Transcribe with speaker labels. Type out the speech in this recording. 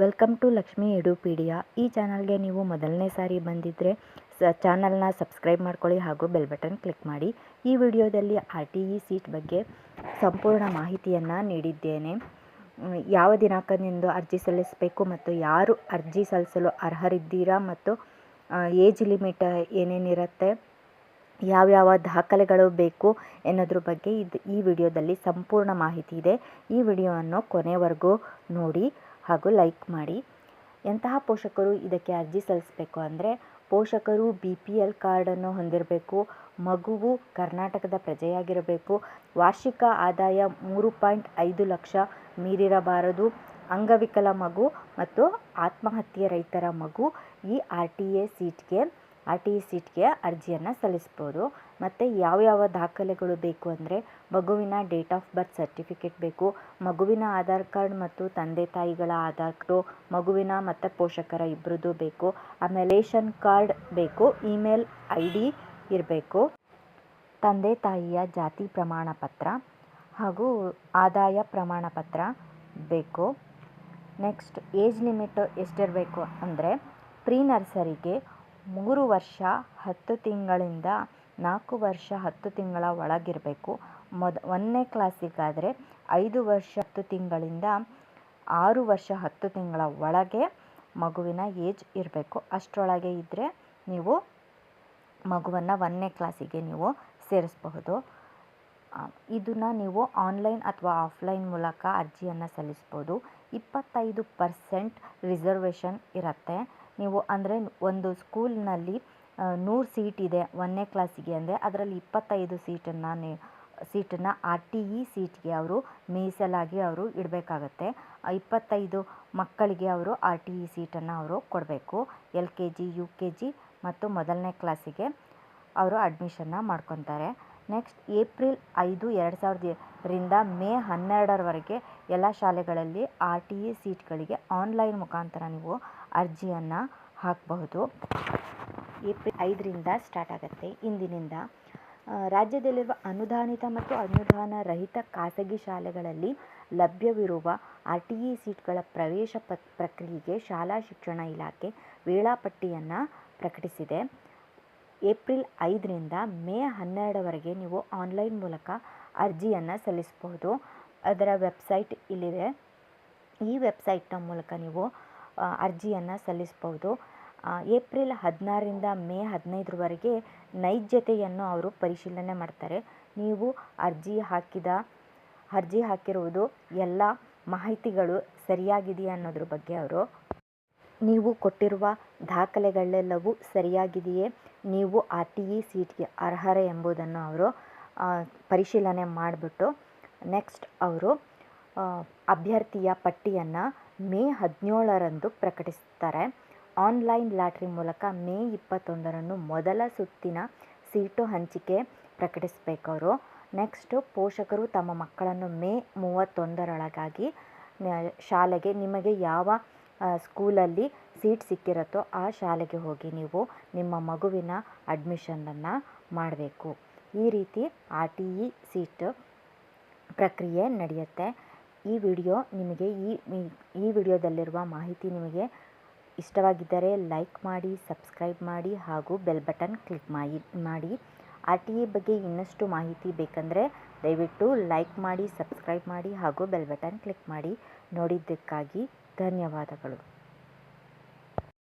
Speaker 1: Welcome to Lakshmi ಎಡುಪೀಡಿಯಾ. ಈ ಚಾನಲ್ಗೆ ನೀವು ಮೊದಲನೇ ಸಾರಿ ಬಂದಿದ್ದರೆ ಸ ಚಾನಲ್ನ ಸಬ್ಸ್ಕ್ರೈಬ್ ಮಾಡ್ಕೊಳ್ಳಿ ಹಾಗೂ ಬೆಲ್ ಬಟನ್ ಕ್ಲಿಕ್ ಮಾಡಿ. ಈ ವಿಡಿಯೋದಲ್ಲಿ ಆರ್ ಟಿ ಇ ಸೀಟ್ ಬಗ್ಗೆ ಸಂಪೂರ್ಣ ಮಾಹಿತಿಯನ್ನು ನೀಡಿದ್ದೇನೆ. ಯಾವ ದಿನಾಂಕದಿಂದ ಅರ್ಜಿ ಸಲ್ಲಿಸಬೇಕು ಮತ್ತು ಯಾರು ಅರ್ಜಿ ಸಲ್ಲಿಸಲು ಅರ್ಹರಿದ್ದೀರಾ ಮತ್ತು ಏಜ್ ಲಿಮಿಟ್ ಏನೇನಿರುತ್ತೆ, ಯಾವ್ಯಾವ ದಾಖಲೆಗಳು ಬೇಕು ಎನ್ನೋದ್ರ ಬಗ್ಗೆ ಇದು ಈ ವಿಡಿಯೋದಲ್ಲಿ ಸಂಪೂರ್ಣ ಮಾಹಿತಿ ಇದೆ. ಈ ವಿಡಿಯೋವನ್ನು ಕೊನೆವರೆಗೂ ನೋಡಿ. ಹಾಗೂ ಲೈಕ್ ಮಾಡಿ. ಎಂತಹ ಪೋಷಕರು ಇದಕ್ಕೆ ಅರ್ಜಿ ಸಲ್ಲಿಸಬೇಕು ಅಂದರೆ ಪೋಷಕರು ಬಿ ಪಿ ಎಲ್ ಕಾರ್ಡನ್ನು ಹೊಂದಿರಬೇಕು, ಮಗುವು ಕರ್ನಾಟಕದ ಪ್ರಜೆಯಾಗಿರಬೇಕು, ವಾರ್ಷಿಕ ಆದಾಯ ಮೂರು ಪಾಯಿಂಟ್ ಐದು ಲಕ್ಷ ಮೀರಿರಬಾರದು, ಅಂಗವಿಕಲ ಮಗು ಮತ್ತು ಆತ್ಮಹತ್ಯೆ ರೈತರ ಮಗು ಈ ಆರ್ ಟಿ ಎ ಸೀಟ್ಗೆ ಆರ್ ಟಿ ಎ ಸೀಟ್ಗೆ ಅರ್ಜಿಯನ್ನು ಸಲ್ಲಿಸ್ಬೋದು ಮತ್ತು ಯಾವ ದಾಖಲೆಗಳು ಬೇಕು ಅಂದರೆ ಮಗುವಿನ ಡೇಟ್ ಆಫ್ ಬರ್ತ್ ಸರ್ಟಿಫಿಕೇಟ್ ಬೇಕು, ಮಗುವಿನ ಆಧಾರ್ ಕಾರ್ಡ್ ಮತ್ತು ತಂದೆ ತಾಯಿಗಳ ಆಧಾರ್ ಕಾರ್ಡು, ಮಗುವಿನ ಮತ್ತು ಪೋಷಕರ ಇಬ್ಬರದ್ದು ಬೇಕು, ಆಮೇಲೆ ರೇಷನ್ ಕಾರ್ಡ್ ಬೇಕು, ಇಮೇಲ್ ಐ ಡಿ ಇರಬೇಕು, ತಂದೆ ತಾಯಿಯ ಜಾತಿ ಪ್ರಮಾಣ ಪತ್ರ ಹಾಗೂ ಆದಾಯ ಪ್ರಮಾಣ ಪತ್ರ ಬೇಕು. ನೆಕ್ಸ್ಟ್ ಏಜ್ ಲಿಮಿಟ್ ಎಷ್ಟಿರಬೇಕು ಅಂದರೆ ಪ್ರೀ ನರ್ಸರಿಗೆ ಮೂರು ವರ್ಷ, ಹತ್ತು ತಿಂಗಳಿಂದ ನಾಲ್ಕು ವರ್ಷ ಹತ್ತು ತಿಂಗಳ ಒಳಗಿರಬೇಕು. ಮೊದ ಒಂದನೇ ಕ್ಲಾಸಿಗಾದರೆ ಐದು ವರ್ಷ ಹತ್ತು ತಿಂಗಳಿಂದ ಆರು ವರ್ಷ ಹತ್ತು ತಿಂಗಳ ಒಳಗೆ ಮಗುವಿನ ಏಜ್ ಇರಬೇಕು. ಅಷ್ಟರೊಳಗೆ ಇದ್ದರೆ ನೀವು ಮಗುವನ್ನು ಒಂದನೇ ಕ್ಲಾಸಿಗೆ ನೀವು ಸೇರಿಸಬಹುದು. ಇದನ್ನು ನೀವು ಆನ್ಲೈನ್ ಅಥವಾ ಆಫ್ಲೈನ್ ಮೂಲಕ ಅರ್ಜಿಯನ್ನು ಸಲ್ಲಿಸ್ಬೋದು. ಇಪ್ಪತ್ತೈದು ಪರ್ಸೆಂಟ್ ರಿಸರ್ವೇಷನ್ ಇರುತ್ತೆ. ನೀವು ಅಂದರೆ ಒಂದು ಸ್ಕೂಲ್ನಲ್ಲಿ ನೂರು ಸೀಟ್ ಇದೆ, ಒಂದನೇ ಕ್ಲಾಸಿಗೆ ಅಂದರೆ ಅದರಲ್ಲಿ ಇಪ್ಪತ್ತೈದು ಸೀಟನ್ನು ನೀ ಸೀಟನ್ನು ಆರ್ ಟಿ ಇ ಸೀಟ್ಗೆ ಅವರು ಮೀಸಲಾಗಿ ಅವರು ಇಡಬೇಕಾಗತ್ತೆ. ಇಪ್ಪತ್ತೈದು ಮಕ್ಕಳಿಗೆ ಅವರು ಆರ್ ಟಿ ಇ ಸೀಟನ್ನು ಅವರು ಕೊಡಬೇಕು, L K G, U K G ಮತ್ತು ಮೊದಲನೇ ಕ್ಲಾಸಿಗೆ ಅವರು ಅಡ್ಮಿಷನ್ನ ಮಾಡ್ಕೊತಾರೆ. ನೆಕ್ಸ್ಟ್ ಏಪ್ರಿಲ್ ಐದು ಎರಡು ಸಾವಿರದ ರಿಂದ ಮೇ ಹನ್ನೆರಡರವರೆಗೆ ಎಲ್ಲ ಶಾಲೆಗಳಲ್ಲಿ ಆರ್ ಟಿ ಇ ಸೀಟ್ಗಳಿಗೆ ಆನ್ಲೈನ್ ಮುಖಾಂತರ ನೀವು ಅರ್ಜಿಯನ್ನು ಹಾಕಬಹುದು. ಏಪ್ರಿಲ್ ಐದರಿಂದ ಸ್ಟಾರ್ಟ್ ಆಗುತ್ತೆ. ಇಂದಿನಿಂದ ರಾಜ್ಯದಲ್ಲಿರುವ ಅನುದಾನಿತ ಮತ್ತು ಅನುದಾನ ರಹಿತ ಖಾಸಗಿ ಶಾಲೆಗಳಲ್ಲಿ ಲಭ್ಯವಿರುವ ಆರ್ ಟಿ ಇ ಸೀಟ್ಗಳ ಪ್ರವೇಶ ಪತ್ ಪ್ರಕ್ರಿಯೆಗೆ ಶಾಲಾ ಶಿಕ್ಷಣ ಇಲಾಖೆ ವೇಳಾಪಟ್ಟಿಯನ್ನು ಪ್ರಕಟಿಸಿದೆ. ಏಪ್ರಿಲ್ ಐದರಿಂದ ಮೇ ಹನ್ನೆರಡವರೆಗೆ ನೀವು ಆನ್ಲೈನ್ ಮೂಲಕ ಅರ್ಜಿಯನ್ನು ಸಲ್ಲಿಸಬಹುದು. ಅದರ ವೆಬ್ಸೈಟ್ ಇಲ್ಲಿದೆ. ಈ ವೆಬ್ಸೈಟ್ನ ಮೂಲಕ ನೀವು ಅರ್ಜಿಯನ್ನು ಸಲ್ಲಿಸ್ಬೋದು ಆ, ಏಪ್ರಿಲ್ ಹದಿನಾರರಿಂದ ಮೇ ಹದಿನೈದರವರೆಗೆ ನೈಜತೆಯನ್ನು ಅವರು ಪರಿಶೀಲನೆ ಮಾಡ್ತಾರೆ. ನೀವು ಅರ್ಜಿ ಹಾಕಿದ, ಅರ್ಜಿ ಹಾಕಿರುವುದು ಎಲ್ಲ ಮಾಹಿತಿಗಳು ಸರಿಯಾಗಿದೆಯಾ ಅನ್ನೋದ್ರ ಬಗ್ಗೆ ಅವರು. ನೀವು ಕೊಟ್ಟಿರುವ ದಾಖಲೆಗಳೆಲ್ಲವೂ ಸರಿಯಾಗಿದೆಯೇ? ನೀವು ಆರ್ ಟಿ ಇ ಸೀಟ್ಗೆ ಅರ್ಹರೇ ಎಂಬುದನ್ನು ಅವರು ಪರಿಶೀಲನೆ ಮಾಡಿಬಿಟ್ಟು ನೆಕ್ಸ್ಟ್ ಅವರು ಅಭ್ಯರ್ಥಿಯ ಪಟ್ಟಿಯನ್ನು ಮೇ ಹದಿನೇಳರಂದು ಪ್ರಕಟಿಸ್ತಾರೆ. ಆನ್ಲೈನ್ ಲಾಟ್ರಿ ಮೂಲಕ ಮೇ ಇಪ್ಪತ್ತೊಂದರಂದು ಮೊದಲ ಸುತ್ತಿನ ಸೀಟು ಹಂಚಿಕೆ ಪ್ರಕಟಿಸಬೇಕವರು. ನೆಕ್ಸ್ಟು, ಪೋಷಕರು ತಮ್ಮ ಮಕ್ಕಳನ್ನು ಮೇ ಮೂವತ್ತೊಂದರೊಳಗಾಗಿ ಶಾಲೆಗೆ ನಿಮಗೆ ಯಾವ ಸ್ಕೂಲಲ್ಲಿ ಸೀಟ್ ಸಿಕ್ಕಿರುತ್ತೋ ಆ ಶಾಲೆಗೆ ಹೋಗಿ ನೀವು ನಿಮ್ಮ ಮಗುವಿನ ಅಡ್ಮಿಷನನ್ನು ಮಾಡಬೇಕು. ಈ ರೀತಿ ಆರ್ ಟಿ ಇ ಸೀಟ್ ಪ್ರಕ್ರಿಯೆ ನಡೆಯುತ್ತೆ. ಈ ವಿಡಿಯೋ ನಿಮಗೆ ಈ- ಈ ವಿಡಿಯೋದಲ್ಲಿರುವ ಮಾಹಿತಿ ನಿಮಗೆ ಇಷ್ಟವಾಗಿದ್ದರೆ ಲೈಕ್ ಮಾಡಿ, ಸಬ್ಸ್ಕ್ರೈಬ್ ಮಾಡಿ ಹಾಗೂ ಬೆಲ್ ಬಟನ್ ಕ್ಲಿಕ್ ಮಾಡಿ ಮಾಡಿ. ಆರ್ ಟಿ ಎ ಬಗ್ಗೆ ಇನ್ನಷ್ಟು ಮಾಹಿತಿ ಬೇಕಂದರೆ ದಯವಿಟ್ಟು ಲೈಕ್ ಮಾಡಿ, ಸಬ್ಸ್ಕ್ರೈಬ್ ಮಾಡಿ ಹಾಗೂ ಬೆಲ್ ಬಟನ್ ಕ್ಲಿಕ್ ಮಾಡಿ. ನೋಡಿದ್ದಕ್ಕಾಗಿ ಧನ್ಯವಾದಗಳು.